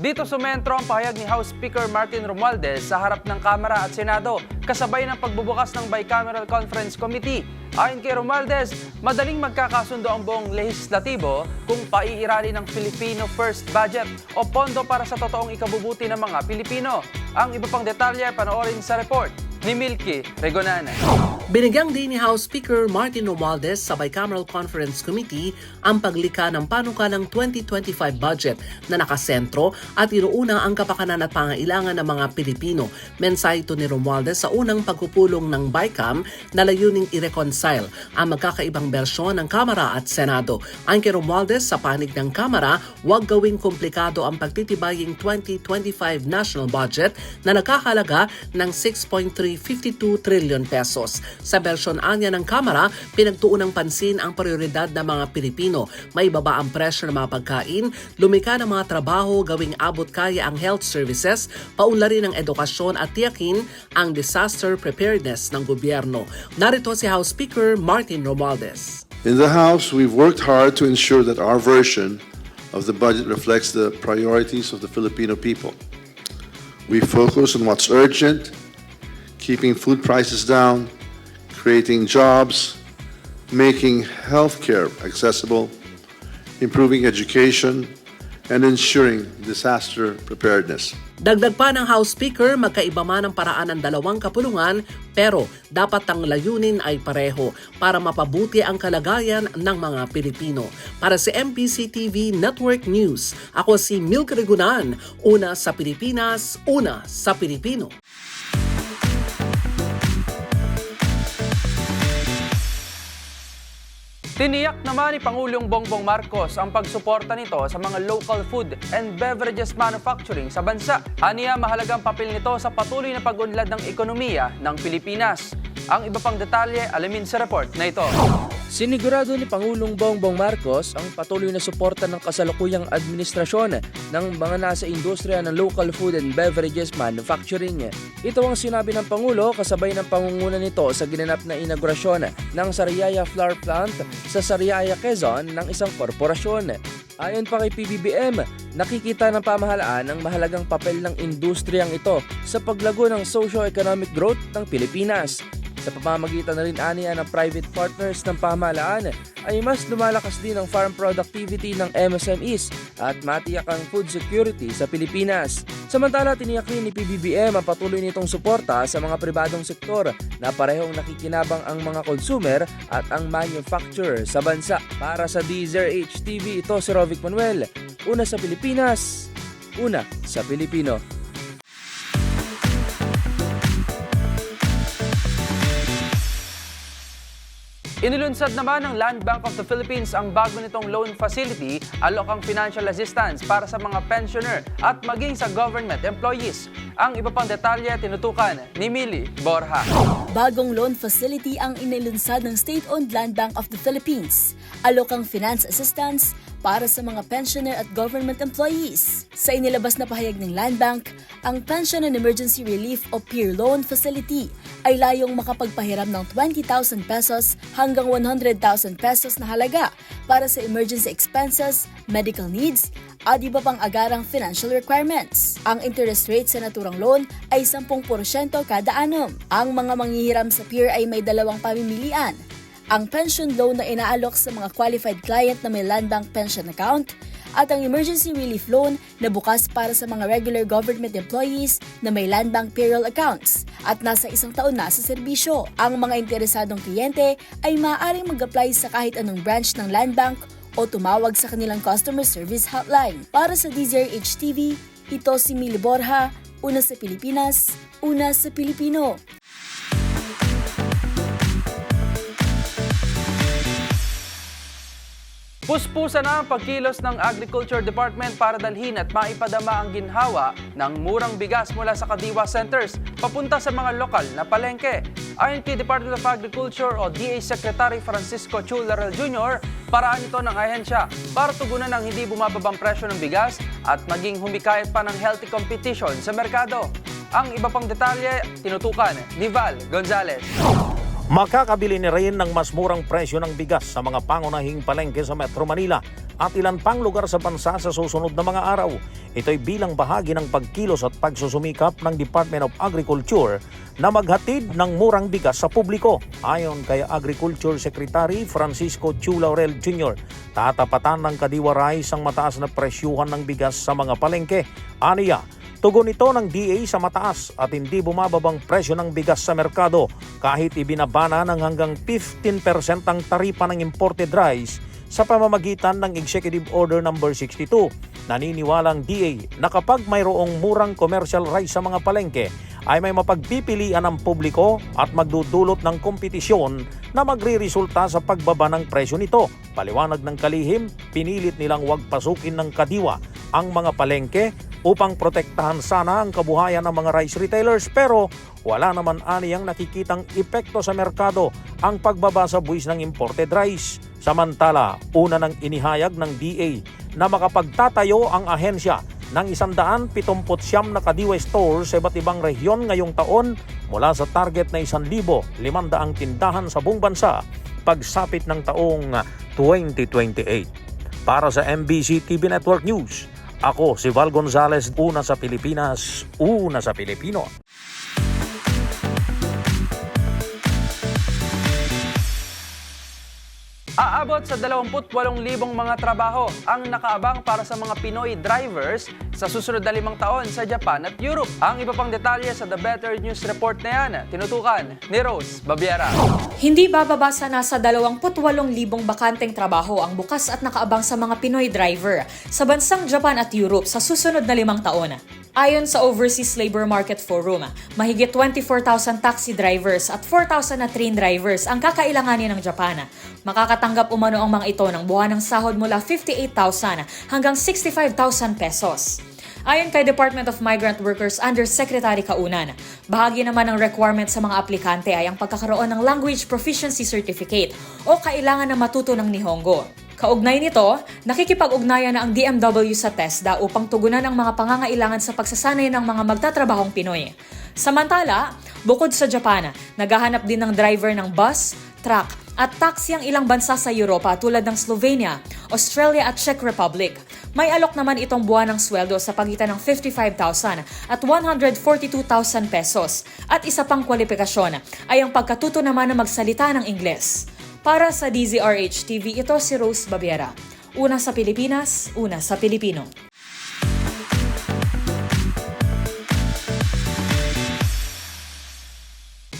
Dito sumentro ang pahayag ni House Speaker Martin Romualdez sa harap ng Kamara at Senado kasabay ng pagbubukas ng Bicameral Conference Committee. Ayon kay Romualdez, madaling magkakasundo ang buong lehislatibo kung paiirali ng Filipino First Budget o pondo para sa totoong ikabubuti ng mga Pilipino. Ang iba pang detalye panoorin sa report ni Milky Regonana. Binigyang din ni House Speaker Martin Romualdez sa Bicameral Conference Committee ang paglikha ng panukalang 2025 budget na nakasentro at inuuna ang kapakanan at pangailangan ng mga Pilipino. Mensahe ito ni Romualdez sa unang pagpupulong ng BICAM na layuning i-reconcile ang magkakaibang bersyon ng Kamara at Senado. Ang kay Romualdez sa panig ng Kamara, huwag gawing komplikado ang pagtitibaying 2025 national budget na nakahalaga ng 6.352 trillion pesos. Sa bersyon anya ng Kamara, pinagtuon ng pansin ang prioridad ng mga Pilipino. May baba ang presyo ng mga pagkain, lumika ng mga trabaho, gawing abot kaya ang health services, paunlarin ang edukasyon at tiyakin ang disaster preparedness ng gobyerno. Narito si House Speaker Martin Romualdez. In the House, we've worked hard to ensure that our version of the budget reflects the priorities of the Filipino people. We focus on what's urgent, keeping food prices down, creating jobs, making healthcare accessible, improving education, and ensuring disaster preparedness. Dagdag pa ng House Speaker, magkaiba man ang paraan ng dalawang kapulungan pero dapat ang layunin ay pareho para mapabuti ang kalagayan ng mga Pilipino. Para sa MPC TV Network News, ako si Milk Regunan, una sa Pilipinas, una sa Pilipino. Tiniyak naman ni Pangulong Bongbong Marcos ang pagsuporta nito sa mga local food and beverages manufacturing sa bansa. Aniya mahalagang papel nito sa patuloy na pag-unlad ng ekonomiya ng Pilipinas. Ang iba pang detalye alamin sa report na ito. Sinigurado ni Pangulong Bongbong Marcos ang patuloy na suporta ng kasalukuyang administrasyon ng mga nasa industriya ng local food and beverages manufacturing. Ito ang sinabi ng Pangulo kasabay ng pangunguna nito sa ginanap na inaugurasyon ng Sariaya Flour Plant sa Sariaya, Quezon ng isang korporasyon. Ayon pa kay PBBM, nakikita ng pamahalaan ang mahalagang papel ng industriyang ito sa paglago ng socio-economic growth ng Pilipinas. Sa pamamagitan na rin aniya ng private partners ng pamahalaan ay mas lumalakas din ang farm productivity ng MSMEs at matiyak ang food security sa Pilipinas. Samantala, tiniyak rin ni PBBM ang patuloy nitong suporta sa mga pribadong sektor na parehong nakikinabang ang mga consumer at ang manufacturer sa bansa. Para sa Deezer HTV, ito si Rovic Manuel. Una sa Pilipinas, una sa Pilipino. Inilunsad naman ng Land Bank of the Philippines ang bago nitong loan facility, alokang financial assistance para sa mga pensioner at maging sa government employees. Ang iba pang detalye tinutukan ni Millie Borja. Bagong loan facility ang inilunsad ng State-Owned Land Bank of the Philippines. Alokang finance assistance para sa mga pensioner at government employees. Sa inilabas na pahayag ng Land Bank, ang Pension and Emergency Relief o PEER Loan Facility ay layong makapagpahiram ng 20,000 pesos hanggang 100,000 pesos na halaga para sa emergency expenses, medical needs, at iba pang agarang financial requirements. Ang interest rate sa naturang loan ay 10% kada annum. Ang mga manghihiram sa peer ay may dalawang pamimilian. Ang pension loan na inaalok sa mga qualified client na may land bank pension account at ang emergency relief loan na bukas para sa mga regular government employees na may land bank payroll accounts at nasa isang taon na sa serbisyo. Ang mga interesadong kliyente ay maaaring mag-apply sa kahit anong branch ng land bank o tumawag sa kanilang customer service hotline. Para sa DZRH TV, ito si Mili Borja, una sa Pilipinas, una sa Pilipino. Puspusa na ang pagkilos ng Agriculture Department para dalhin at maipadama ang ginhawa ng murang bigas mula sa Kadiwa Centers papunta sa mga lokal na palengke. Ayon kay Department of Agriculture o DA Secretary Francisco Chularel Jr., paraan ito ng ahensya para tugunan ang hindi bumababang presyo ng bigas at maging humikayat pa ng healthy competition sa merkado. Ang iba pang detalye, tinutukan ni Val Gonzalez. Makakabili ni rin ng mas murang presyo ng bigas sa mga pangunahing palengke sa Metro Manila at ilan pang lugar sa bansa sa susunod na mga araw. Ito'y bilang bahagi ng pagkilos at pagsusumikap ng Department of Agriculture na maghatid ng murang bigas sa publiko. Ayon kay Agriculture Secretary Francisco Chu Laurel Jr., tatapatan ng Kadiwa Rice ang mataas na presyuhan ng bigas sa mga palengke. Aniya, Tugon ito ng DA sa mataas at hindi bumababang presyo ng bigas sa merkado kahit ibinabana ng hanggang 15% ang taripa ng imported rice sa pamamagitan ng Executive Order No. 62. Naniniwalang DA na kapag mayroong murang commercial rice sa mga palengke ay may mapagpipilian ang publiko at magdudulot ng kompetisyon na magriresulta sa pagbaba ng presyo nito. Paliwanag ng kalihim, pinilit nilang wag pasukin ng kadiwa ang mga palengke upang protektahan sana ang kabuhayan ng mga rice retailers pero wala naman aniyang nakikitang epekto sa merkado ang pagbaba sa buwis ng imported rice. Samantala, una nang inihayag ng DA na makapagtatayo ang ahensya ng 179 na Kadiwa stores sa iba't ibang rehiyon ngayong taon mula sa target na 1,500 tindahan sa buong bansa pagsapit ng taong 2028. Para sa MBC TV Network News, ako si Val Gonzalez, una sa Pilipinas, una sa Pilipino. Aabot sa 28,000 mga trabaho ang nakaabang para sa mga Pinoy drivers sa susunod na limang taon sa Japan at Europe. Ang iba pang detalye sa The Better News Report na yan, tinutukan ni Rose Babiera. Hindi bababa sa nasa 28,000 bakanteng trabaho ang bukas at nakaabang sa mga Pinoy driver sa bansang Japan at Europe sa susunod na limang taon. Ayon sa Overseas Labor Market Forum, mahigit 24,000 taxi drivers at 4,000 na train drivers ang kakailanganin ng Japan. Makakatanggap umano ang mga ito ng buwan ng sahod mula 58,000 hanggang 65,000 pesos. Ayon kay Department of Migrant Workers Undersecretary Kaunan, bahagi naman ng requirement sa mga aplikante ay ang pagkakaroon ng Language Proficiency Certificate o kailangan na matuto ng Nihongo. Kaugnay nito, nakikipag-ugnayan na ang DMW sa TESDA upang tugunan ang mga pangangailangan sa pagsasanay ng mga magtatrabahong Pinoy. Samantala, bukod sa Japan, naghahanap din ng driver ng bus, truck at taxi ang ilang bansa sa Europa tulad ng Slovenia, Australia at Czech Republic. May alok naman itong buwan ng sweldo sa pagitan ng 55,000 at 142,000 pesos. At isa pang kwalifikasyon ay ang pagkatuto naman na magsalita ng Ingles. Para sa DZRH TV, ito si Rose Babiera. Una sa Pilipinas, una sa Pilipino.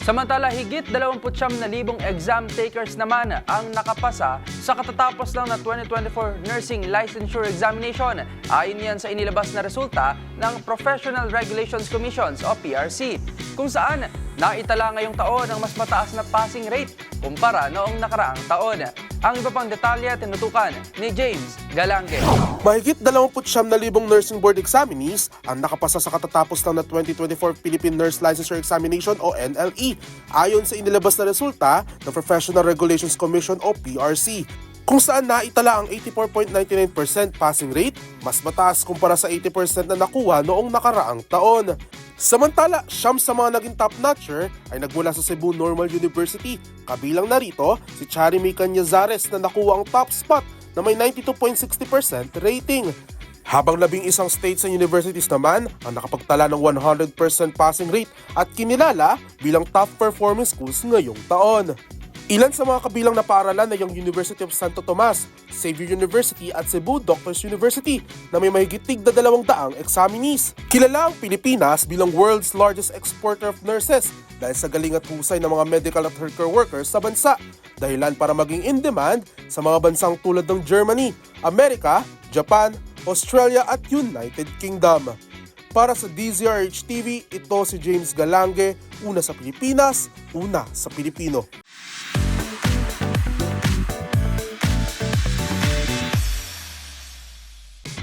Samantala, higit 29,000 exam takers naman ang nakapasa sa katatapos lang na 2024 Nursing Licensure Examination. Ayon yan sa inilabas na resulta ng Professional Regulations Commissions o PRC, kung saan naitala ngayong taon ang mas mataas na passing rate kumpara noong nakaraang taon. Ang iba pang detalye tinutukan ni James Galange. Mahigit 29,000 nursing board examinees ang nakapasa sa katatapos lang na 2024 Philippine Nurse Licensure Examination o NLE ayon sa inilabas na resulta ng Professional Regulations Commission o PRC kung saan naitala ang 84.99% passing rate, mas mataas kumpara sa 80% na nakuha noong nakaraang taon. Samantala, siyam sa mga naging top-notcher ay nagmula sa Cebu Normal University. Kabilang narito si Charimy Canyazares na nakuha ang top spot na may 92.60% rating. Habang labing isang states and universities naman ang nakapagtala ng 100% passing rate at kinilala bilang top performing schools ngayong taon. Ilan sa mga kabilang na paaralan ay ang University of Santo Tomas, Xavier University at Cebu Doctors University na may mahigit tigda dalawang daang examinees. Kilala ang Pilipinas bilang world's largest exporter of nurses dahil sa galing at husay ng mga medical at healthcare workers sa bansa. Dahilan para maging in demand sa mga bansang tulad ng Germany, Amerika, Japan, Australia at United Kingdom. Para sa DZRH TV, ito si James Galange, una sa Pilipinas, una sa Pilipino.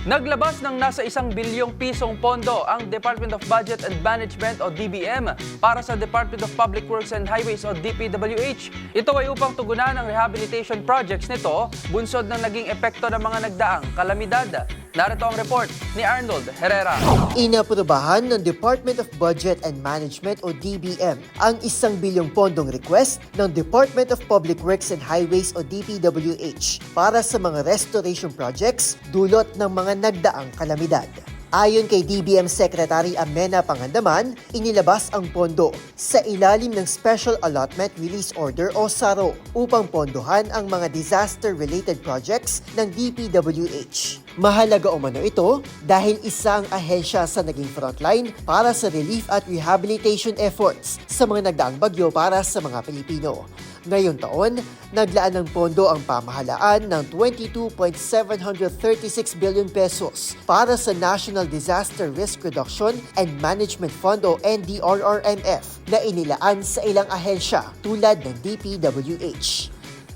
Naglabas ng nasa isang bilyong pisong pondo ang Department of Budget and Management o DBM para sa Department of Public Works and Highways o DPWH. Ito ay upang tugunan ang rehabilitation projects nito bunsod ng naging epekto ng mga nagdaang kalamidad. Narito ang report ni Arnold Herrera. Inaprobahan ng Department of Budget and Management o DBM ang isang bilyong pondong request ng Department of Public Works and Highways o DPWH para sa mga restoration projects dulot ng mga nagdaang kalamidad. Ayon kay DBM Secretary Amena Pangandaman, inilabas ang pondo sa ilalim ng Special Allotment Release Order o SARO upang pondohan ang mga disaster-related projects ng DPWH. Mahalaga umano ito dahil isang ahensya sa naging frontline para sa relief at rehabilitation efforts sa mga nagdaang bagyo para sa mga Pilipino. Ngayong taon, naglaan ng pondo ang pamahalaan ng 22.736 billion pesos para sa National Disaster Risk Reduction and Management Fund o NDRRMF na inilaan sa ilang ahensya tulad ng DPWH.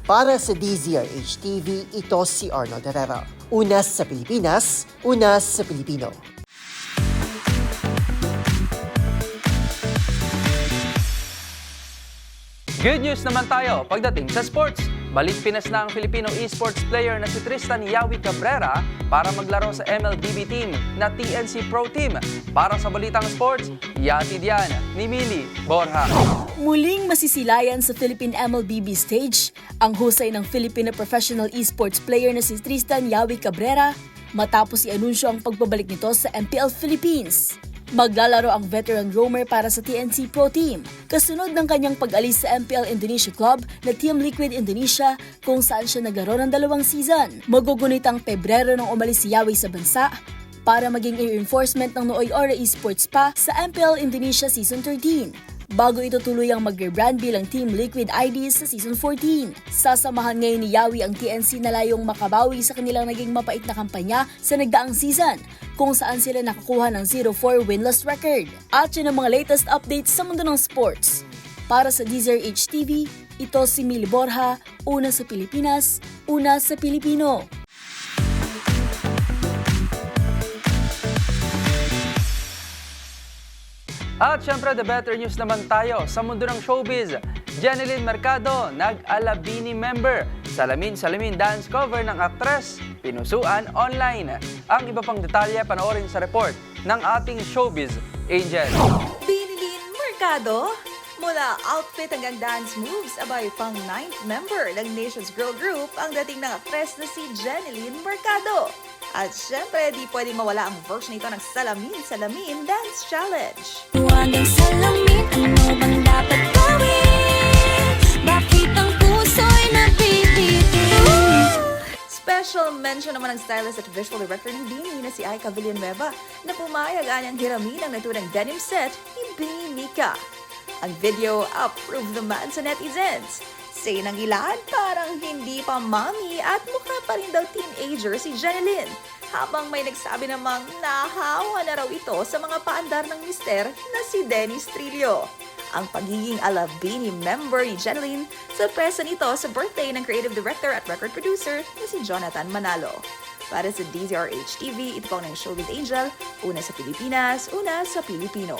Para sa DZRH TV, ito si Arnold Herrera. Una sa Pilipinas, una sa Pilipino. Good news naman tayo pagdating sa sports. Balik Pinas na ang Filipino esports player na si Tristan Yawi Cabrera para maglaro sa MLBB team na TNC Pro Team. Para sa Balitang Sports, yatid yan ni Mili Borja. Muling masisilayan sa Philippine MLBB stage ang husay ng Filipino professional esports player na si Tristan Yawi Cabrera matapos i-anunsyo ang pagbabalik nito sa MPL Philippines. Maglalaro ang veteran roamer para sa TNC Pro Team, kasunod ng kanyang pag-alis sa MPL Indonesia Club na Team Liquid Indonesia kung saan siya naglaro ng dalawang season. Magugunit ang Pebrero nang umalis si Yawi sa bansa para maging reinforcement ng Nooy Ora Esports pa sa MPL Indonesia Season 13 bago ito tuluyang mag-rebrand bilang Team Liquid IDs sa Season 14. Sasamahan ngayon ni Yawi ang TNC na layong makabawi sa kanilang naging mapait na kampanya sa nagdaang season kung saan sila nakakuha ng 0-4 winless record. At yun ang mga latest updates sa mundo ng sports. Para sa DZRH TV, ito si Mili Borja, una sa Pilipinas, una sa Pilipino. At syempre, the better news naman tayo sa mundo ng showbiz. Jeneline Mercado, nag-Alabini member. Salamin-salamin dance cover ng aktres, pinusuan online. Ang iba pang detalye panoorin sa report ng ating showbiz angel. Binilin Mercado. Mula outfit hanggang dance moves, abay pang ninth member ng Nation's Girl Group ang dating ng actress na si Jeneline Mercado. At syempre, di pwedeng mawala ang version nito ng Salamin Salamin Dance Challenge. Huwag salamin, ano bang dapat gawin? Bakit ang puso'y napipiti? Special mention naman ng stylist at visual director ng Dini na si Aika Villanueva na pumayag anyang hiramin ang naturang denim set ni Bini Mika. Ang video approved naman sa netizens. Say ng ilan, parang hindi pa mommy at mukha pa rin daw teenager si Jeneline. Habang may nagsabi namang nahawa na raw ito sa mga paandar ng mister na si Dennis Trillo. Ang pagiging Alabini member ni Jeneline, sorpresa nito sa birthday ng creative director at record producer na si Jonathan Manalo. Para sa DZRH TV, ito po ang Showbiz Angel, una sa Pilipinas, una sa Pilipino.